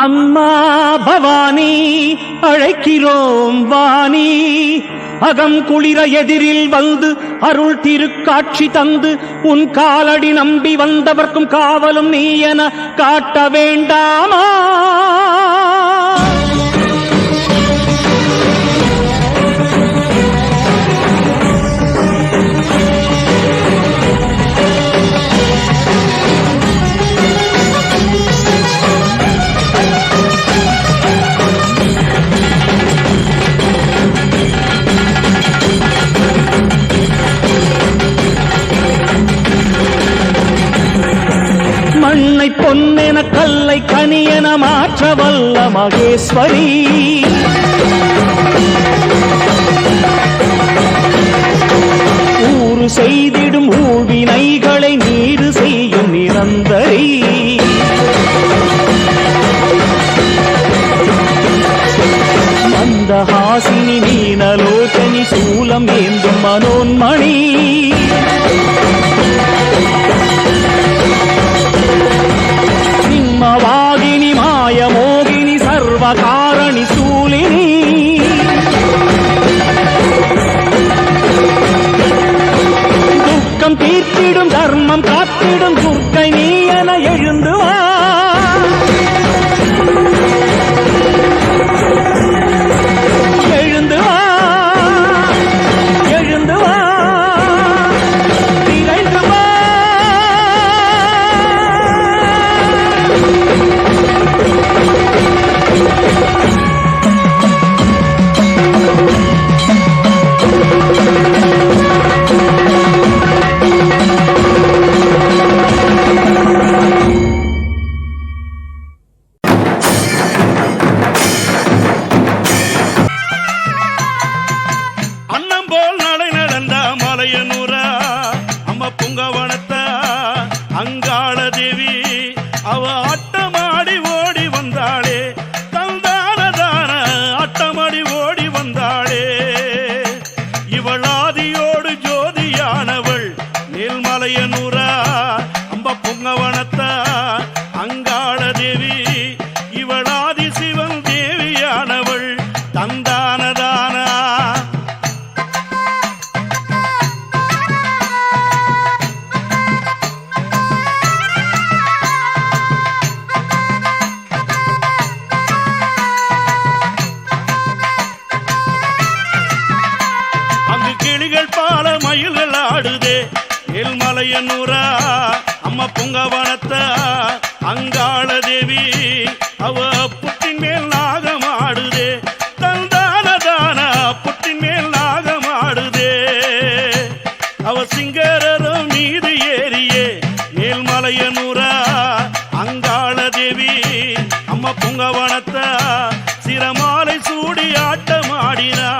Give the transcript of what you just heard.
அம்மா பவானி அழைக்கிறோம் வாணி. அகம் குளிர எதிரில் வந்து அருள் திருக்காட்சி தந்து உன் காலடி நம்பி வந்தவர்க்கும் காவலும் நீ என காட்ட வேண்டாமா? கல்லை கனியன மாற்ற வல்ல மகேஸ்வரி. ஊறு செய்திடும் ஊழ்வினைகளை நீடு செய்யும் நிரந்தரி. மந்தஹாசினி நீனலோச்சனி சூலம் ஏந்தும் மனோன்மணி. காரணி சூலினி. துக்கம் தீர்த்திடும் தர்மம் காத்திடும் துர்க்கை நீ என எழுந்து போல் நடை நடந்த மலையனூரா. அம்மா புங்கவனத்தா அங்காள தேவி. மேல்மலையனூரா அம்மா புங்கவனத்த அங்காள தேவி அவ புட்டின் மேல் நாகம் ஆடுதே. தந்தான தான புட்டின் மேல் நாகம் ஆடுதே. அவ சிங்கரரும் மீது ஏறியே மேல்மலையனூரா அங்காள தேவி அம்மா புங்கவனத்த சிரமாலை சூடி ஆட்டமாடினா.